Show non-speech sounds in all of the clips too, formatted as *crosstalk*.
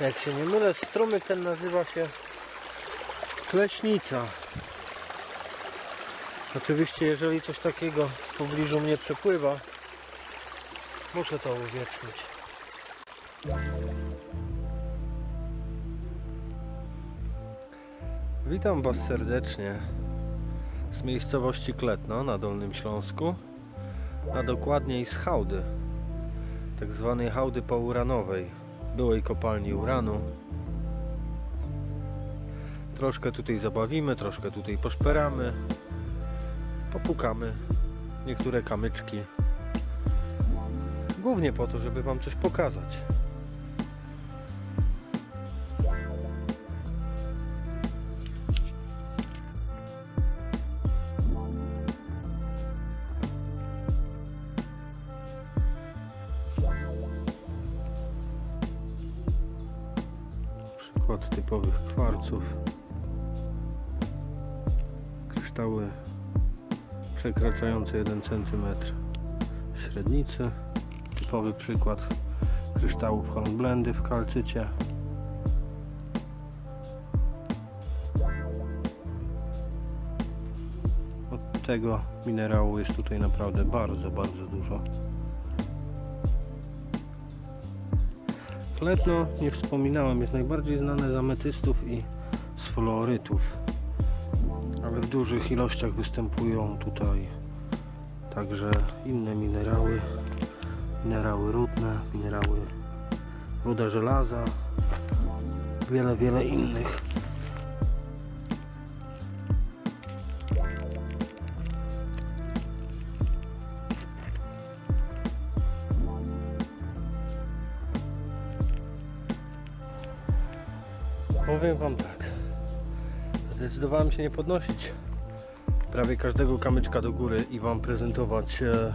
Jak się nie mylę, strumyk ten nazywa się Kleśnica. Oczywiście, jeżeli coś takiego w pobliżu mnie przepływa, muszę to uwiecznić. Witam Was serdecznie z miejscowości Kletno na Dolnym Śląsku, a dokładniej z hałdy, tak zwanej hałdy pouranowej, byłej kopalni uranu. Troszkę tutaj zabawimy, troszkę tutaj poszperamy, popukamy niektóre kamyczki. Głównie po to, żeby Wam coś pokazać. Przykład typowych kwarców. Kryształy przekraczające 1 cm średnicy. Typowy przykład kryształów hornblendy w kalcycie. Od tego minerału jest tutaj naprawdę bardzo, bardzo dużo. Kletno, nie wspominałem, jest najbardziej znane z ametystów i z fluorytów. Ale w dużych ilościach występują tutaj także inne minerały, minerały rudne, minerały ruda żelaza, wiele, wiele innych. Powiem Wam tak. Zdecydowałem się nie podnosić prawie każdego kamyczka do góry i Wam prezentować e,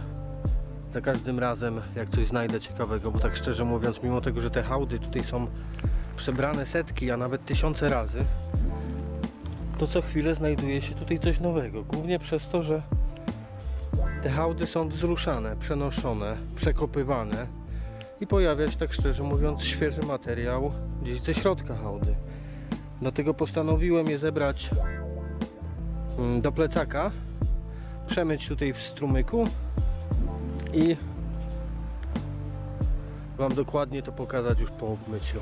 za każdym razem, jak coś znajdę ciekawego, bo tak szczerze mówiąc, mimo tego, że te hałdy tutaj są przebrane setki, a nawet tysiące razy, to co chwilę znajduje się tutaj coś nowego. Głównie przez to, że te hałdy są wzruszane, przenoszone, przekopywane i pojawia się, tak szczerze mówiąc, świeży materiał gdzieś ze środka hałdy. Dlatego postanowiłem je zebrać mm, do plecaka, przemyć tutaj w strumyku i Wam dokładnie to pokazać już po obmyciu.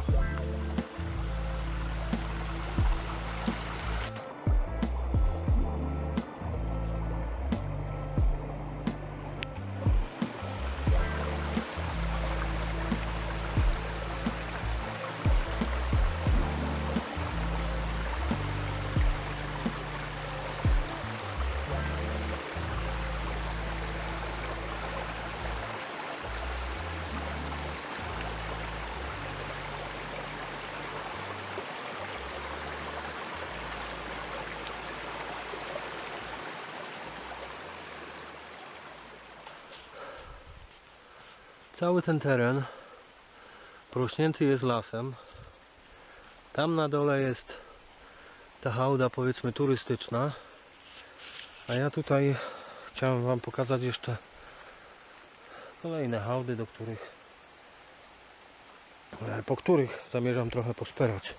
Cały ten teren porośnięty jest lasem. Tam na dole jest ta hałda powiedzmy turystyczna. A ja tutaj chciałem Wam pokazać jeszcze kolejne hałdy, do których e, po których zamierzam trochę poszperać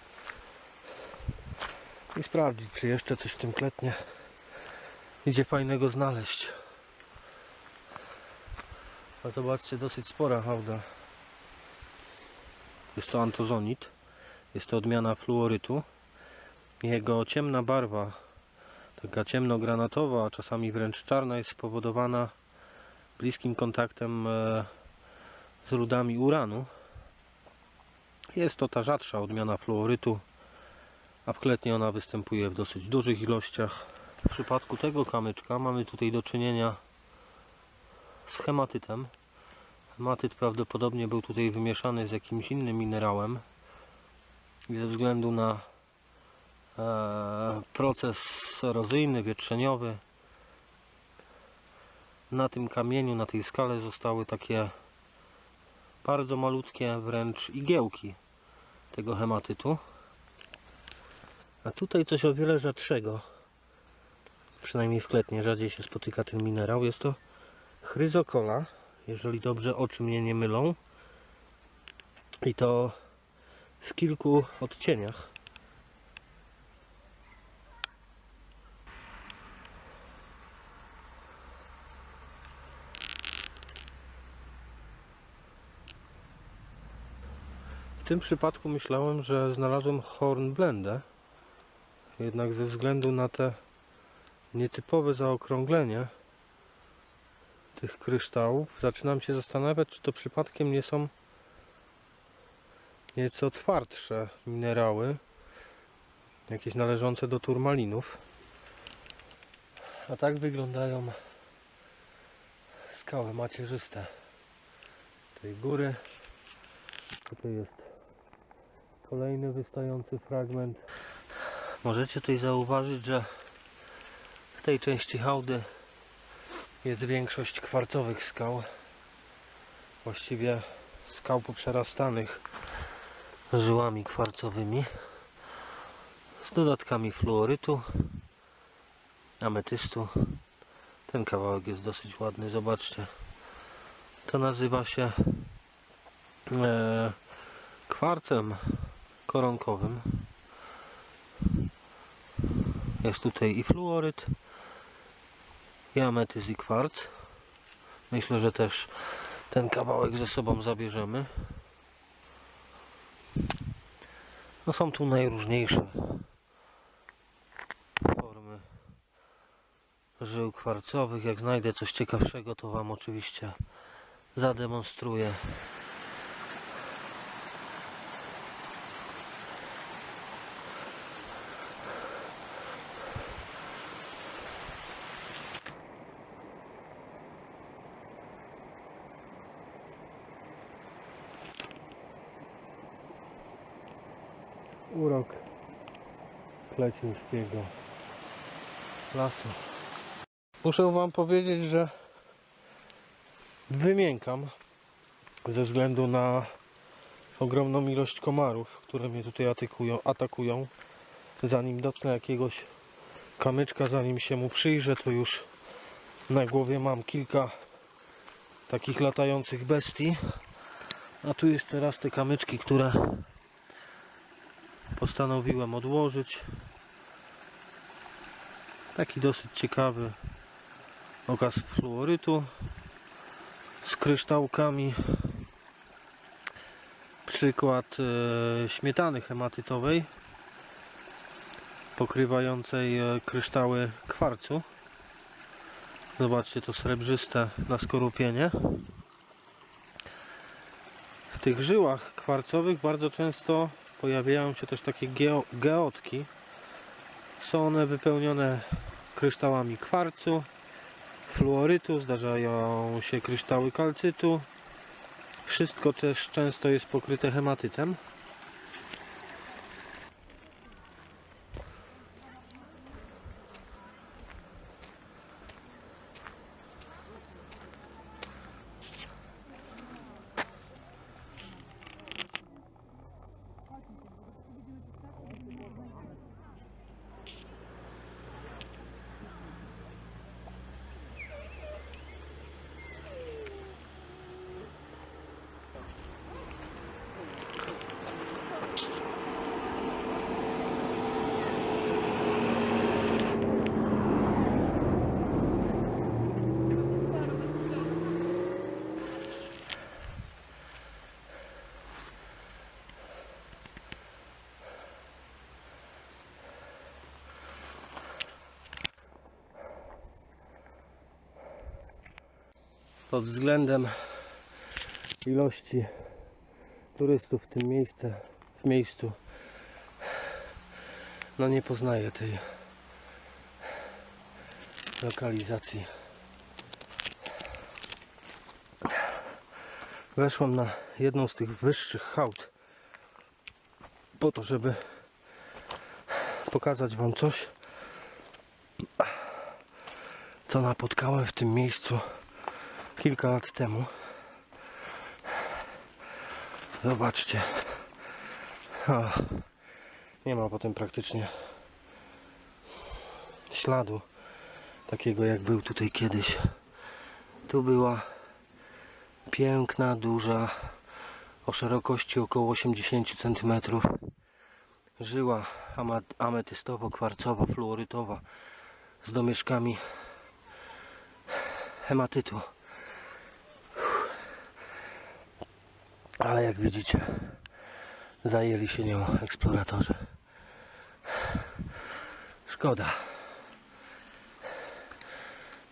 i sprawdzić, czy jeszcze coś w tym kletnie idzie fajnego znaleźć. A zobaczcie, dosyć spora hałda. Jest to antozonit. Jest to odmiana fluorytu. Jego ciemna barwa, taka ciemnogranatowa, a czasami wręcz czarna, jest spowodowana bliskim kontaktem e, z rudami uranu. Jest to ta rzadsza odmiana fluorytu, a w kletnie ona występuje w dosyć dużych ilościach. W przypadku tego kamyczka mamy tutaj do czynienia z hematytem. Hematyt prawdopodobnie był tutaj wymieszany z jakimś innym minerałem i ze względu na e, proces erozyjny, wietrzeniowy na tym kamieniu, na tej skale zostały takie bardzo malutkie wręcz igiełki tego hematytu. A tutaj coś o wiele rzadszego. Przynajmniej w kletnie rzadziej się spotyka ten minerał. Jest to chryzokola, jeżeli dobrze oczy mnie nie mylą. I to w kilku odcieniach. W tym przypadku myślałem, że znalazłem hornblendę. Jednak ze względu na te nietypowe zaokrąglenie tych kryształów, zaczynam się zastanawiać, czy to przypadkiem nie są nieco twardsze minerały, jakieś należące do turmalinów. A tak wyglądają skały macierzyste tej góry. Tutaj jest kolejny wystający fragment. Możecie tutaj zauważyć, że w tej części hałdy jest większość kwarcowych skał. Właściwie skał poprzerastanych żyłami kwarcowymi z dodatkami fluorytu, ametystu. Ten kawałek jest dosyć ładny, zobaczcie. To nazywa się e, kwarcem koronkowym. Jest tutaj i fluoryt, i ametyst i kwarc. Myślę, że też ten kawałek ze sobą zabierzemy. No są tu najróżniejsze formy żył kwarcowych. Jak znajdę coś ciekawszego, to Wam oczywiście zademonstruję. Klecińskiego lasu. Muszę Wam powiedzieć, że wymiękam ze względu na ogromną ilość komarów, które mnie tutaj atakują, atakują. Zanim dotknę jakiegoś kamyczka, zanim się mu przyjrzę, to już na głowie mam kilka takich latających bestii. A tu jeszcze raz te kamyczki, które postanowiłem odłożyć. Taki dosyć ciekawy okaz fluorytu z kryształkami. Przykład e, śmietany hematytowej pokrywającej e, kryształy kwarcu. Zobaczcie to srebrzyste na skorupienie. W tych żyłach kwarcowych bardzo często pojawiają się też takie geo, geotki. Są one wypełnione kryształami kwarcu, fluorytu, zdarzają się kryształy kalcytu. Wszystko też często jest pokryte hematytem. Pod względem ilości turystów w tym miejsce, w miejscu no nie poznaję tej lokalizacji. Weszłam na jedną z tych wyższych hałd po to, żeby pokazać wam coś co napotkałem w tym miejscu kilka lat temu. Zobaczcie. O, nie ma potem praktycznie śladu takiego jak był tutaj kiedyś. Tu była piękna, duża, o szerokości około 80 cm. Żyła ametystowo-kwarcowo-fluorytowa z domieszkami hematytu. Ale jak widzicie, zajęli się nią eksploratorzy. Szkoda.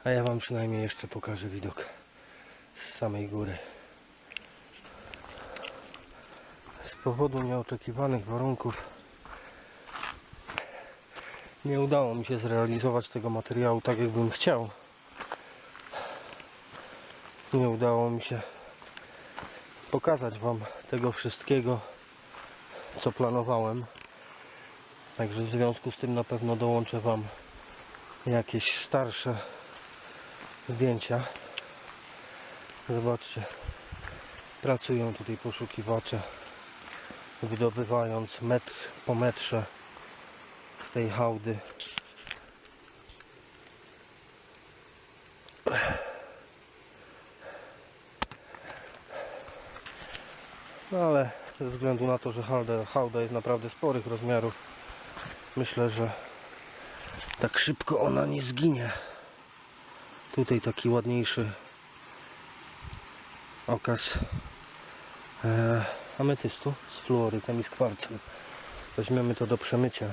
A ja Wam przynajmniej jeszcze pokażę widok z samej góry. Z powodu nieoczekiwanych warunków nie udało mi się zrealizować tego materiału tak, jakbym chciał. Nie udało mi się pokazać Wam tego wszystkiego, co planowałem. Także w związku z tym na pewno dołączę Wam jakieś starsze zdjęcia. Zobaczcie, pracują tutaj poszukiwacze, wydobywając metr po metrze z tej hałdy. No ale ze względu na to, że hałda, hałda jest naprawdę sporych rozmiarów, myślę, że tak szybko ona nie zginie. Tutaj taki ładniejszy okaz e, ametystu z fluorytem i z kwarcem. Weźmiemy to do przemycia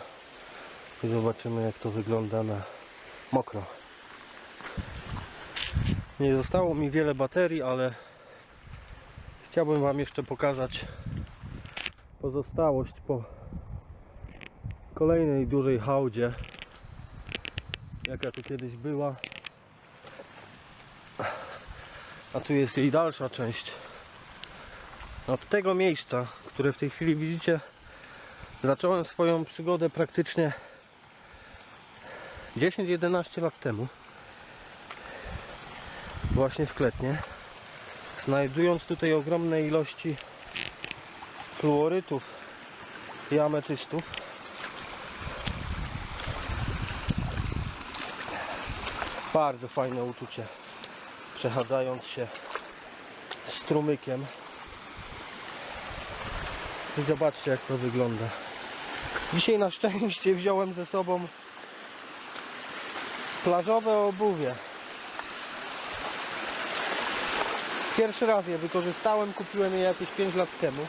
i zobaczymy jak to wygląda na mokro. Nie zostało mi wiele baterii, ale chciałbym Wam jeszcze pokazać pozostałość po kolejnej dużej hałdzie jaka tu kiedyś była. A tu jest jej dalsza część. Od tego miejsca które w tej chwili widzicie zacząłem swoją przygodę praktycznie 10-11 lat temu właśnie w Kletnie znajdując tutaj ogromne ilości fluorytów i ametystów. Bardzo fajne uczucie przechadzając się strumykiem. I zobaczcie jak to wygląda. Dzisiaj na szczęście wziąłem ze sobą plażowe obuwie pierwszy raz je wykorzystałem kupiłem je jakieś 5 lat temu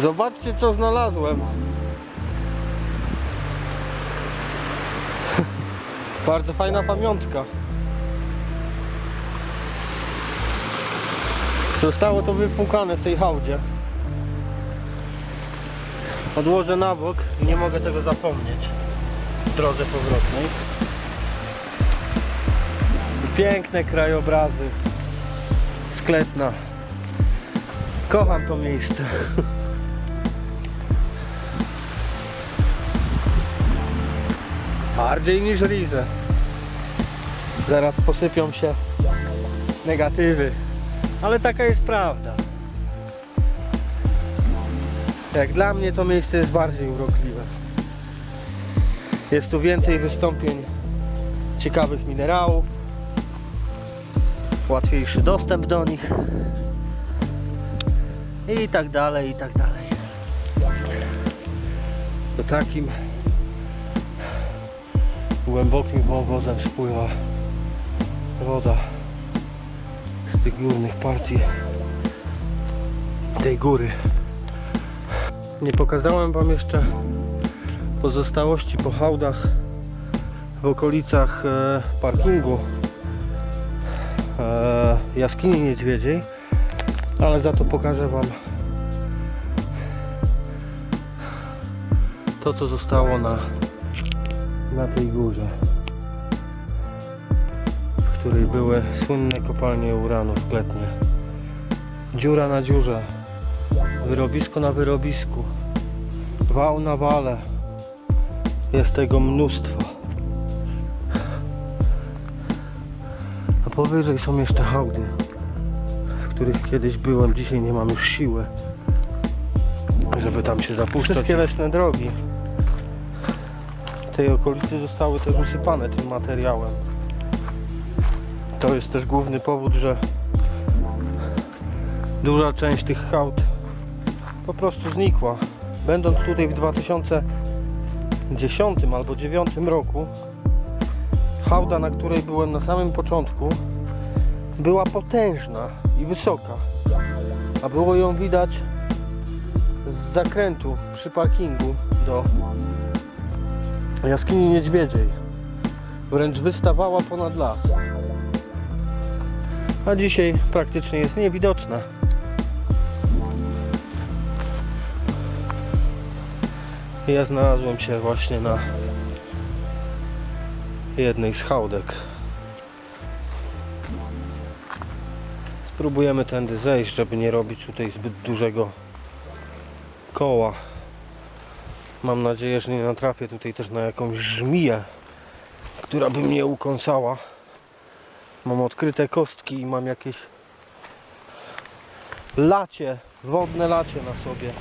Zobaczcie co znalazłem. *laughs* Bardzo fajna pamiątka. Zostało to wypłukane w tej hałdzie. Odłożę na bok, nie mogę tego zapomnieć w drodze powrotnej. Piękne krajobrazy. Skletna. Kocham to miejsce. *laughs* Bardziej niż Rize. Zaraz posypią się negatywy. Ale taka jest prawda. Jak dla mnie to miejsce jest bardziej urokliwe. Jest tu więcej wystąpień ciekawych minerałów. Łatwiejszy dostęp do nich. I tak dalej, i tak dalej. To takim głębokim wąwozem spływa woda z tych górnych partii tej góry. Nie pokazałem Wam jeszcze pozostałości po hałdach w okolicach e, parkingu e, jaskini niedźwiedziej, ale za to pokażę Wam to co zostało na na tej górze. W której były słynne kopalnie uranu letnie. Dziura na dziurze, wyrobisko na wyrobisku, wał na wale. Jest tego mnóstwo. A powyżej są jeszcze hałdy, w których kiedyś byłem, dzisiaj nie mam już siły, żeby tam się zapuszczać. Wszystkie leśne drogi tej okolicy zostały też usypane tym materiałem. To jest też główny powód, że duża część tych hałd po prostu znikła. Będąc tutaj w 2010 albo 2009 roku, hałda, na której byłem na samym początku, była potężna i wysoka. A było ją widać z zakrętu przy parkingu do jaskini niedźwiedziej. Wręcz wystawała ponad las. A dzisiaj praktycznie jest niewidoczna. Ja znalazłem się właśnie na jednej z hałdek. Spróbujemy tędy zejść, żeby nie robić tutaj zbyt dużego koła. Mam nadzieję, że nie natrafię tutaj też na jakąś żmiję, która by mnie ukąsała. Mam odkryte kostki i mam jakieś lacie, wodne lacie na sobie.